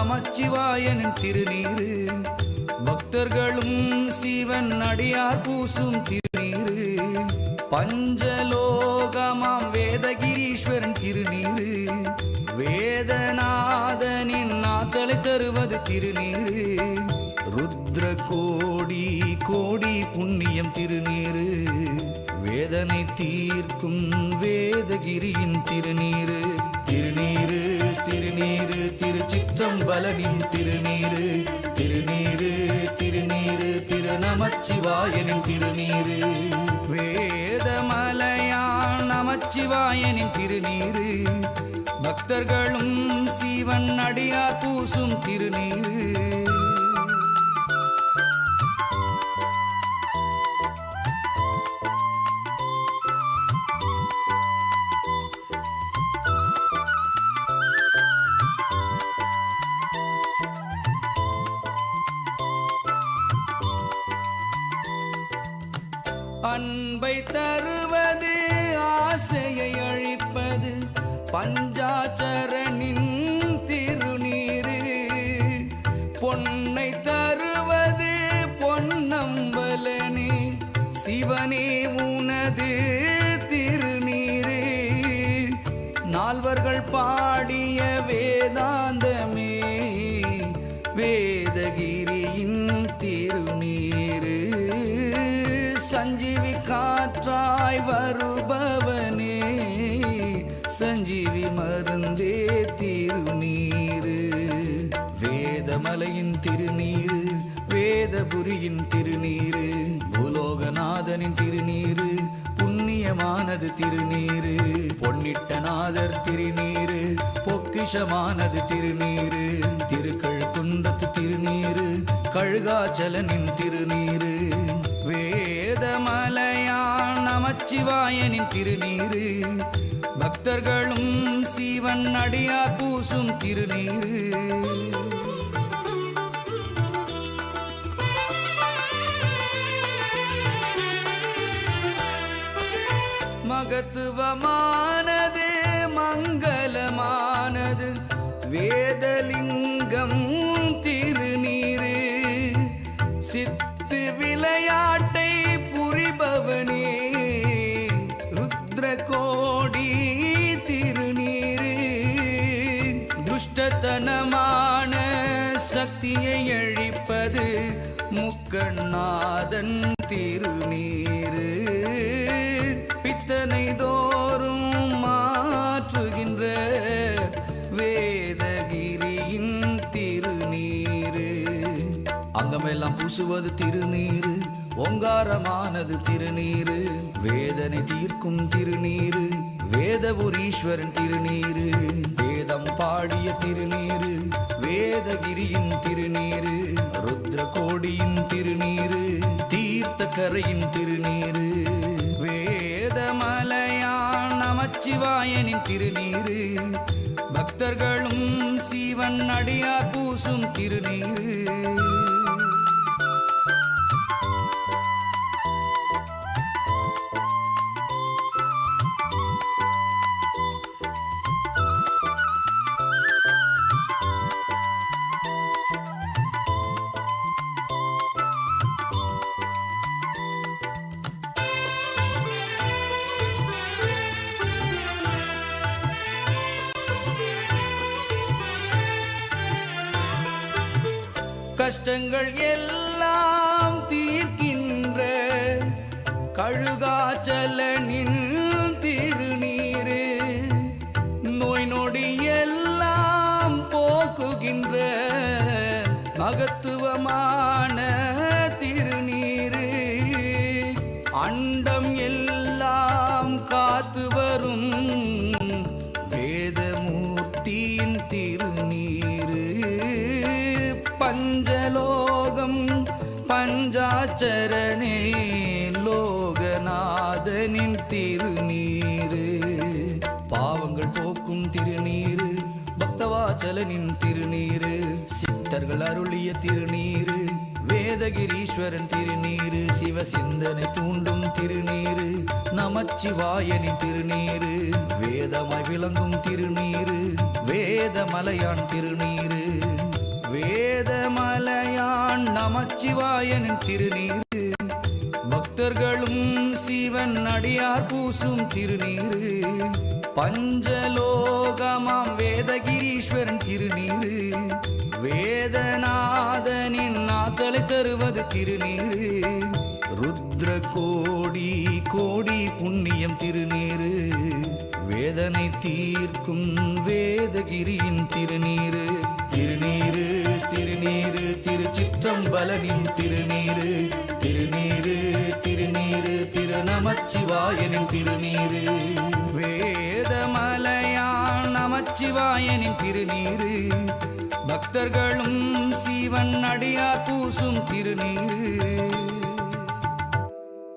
நமச்சிவாயனின் திருநீரு. பக்தர்களும் சிவன் அடியார் பூசும் திருநீரு. பஞ்சலோகமாம் வேதகிரீஸ்வரன் திருநீரு. வேதநாதனின் நாத்தலை தருவது திருநீரு. ருத்ர கோடி கோடி புண்ணியம் திருநீரு. வேதனை தீர்க்கும் வேதகிரியின் திருநீரு. திருநீரு திருநீரு திருச்சிற்றம்பலனின் திருநீரு. திருநீரு திருநீரு திருநமச்சிவாயனின் திருநீரு. வேதமலையான் நமச்சிவாயனின் திருநீரு. பக்தர்களும் சிவன் அடியார் பூசும் திருநீரு. அன்பை தருவது ஆசையை அழிப்பது பஞ்சாச்சரனின் திருநீரு பொன்னை தருவது பொன்னம்பலனே சிவனே உனது திருநீரு நால்வர்கள் பாடிய வேதாந்தமே வே மலையின் திருநீரு வேதபுரியின் திருநீரு பூலோகநாதனின் திருநீரு புண்ணியமானது திருநீரு பொன்னிட்டநாதர் திருநீரு பொக்கிஷமானது திருநீரு திருக்கள் குண்டத்து திருநீரு கழுகாச்சலனின் திருநீரு வேதமலையான் நமச்சிவாயனின் திருநீரு பக்தர்களும் சிவன் அடியார் பூசும் திருநீரு. மகத்துவமானது மங்களமானது. வேதலிங்கம் திருநீரு சித்து விளையாட்டை புரிபவனே. ருத்ரகோடி திருநீரு துஷ்டத்தனமான சக்தியை அழிப்பது. முக்கண்ணாதன் திருநீரு பித்தனை தோறும் மாற்றுகின்ற வேதகிரியின் திருநீரு அங்கமெல்லாம் பூசுவது திருநீரு ஓங்காரமானது திருநீரு வேதனை தீர்க்கும் திருநீரு வேதபுரீஸ்வரன் திருநீரு வேதம் பாடிய திருநீரு வேதகிரியின் திருநீரு கோடியின் திருநீரு தீர்த்த கரையின் திருநீரு. வேதமலையான் நமச்சிவாயனின் திருநீரு. பக்தர்களும் சீவன் அடியார் பூசும் திருநீரு. கஷ்டங்கள் எல்லாம் தீர்க்கின்ற கழுகாச்சல சரணேலோகநாதனின் லோகநாதனின் திருநீரு. பாவங்கள் போக்கும் திருநீரு பக்தவாச்சலனின் திருநீரு. சித்தர்கள் அருளிய திருநீரு வேதகிரீஸ்வரன் திருநீரு. சிவசிந்தனை தூண்டும் திருநீரு நமச்சிவாயனின் திருநீரு. வேதமாய் விளங்கும் திருநீரு வேதமலையான் திருநீரு. சிவன் நமச்சிவாயனின் திருநீரு. பக்தர்களும் சிவன் அடியார் பூசும் திருநீரு. பஞ்சலோகமாம் வேதகிரீஸ்வரன் திருநீரு. வேதநாதனின் நாத்தலை தருவது திருநீரு. ருத்ர கோடி கோடி புண்ணியம் திருநீரு. வேதனை தீர்க்கும் வேதகிரியின் திருநீரு. திருநீரு திருநீரு திருச்சி திருச்சிற்றம்பலனின் திருநீரு திருநீரு திருநீரு திருநமச்சிவாயனின் திருநீரு வேதமலையான் நமச்சிவாயனின் திருநீரு பக்தர்களும் சிவன் அடியார் பூசும் திருநீரு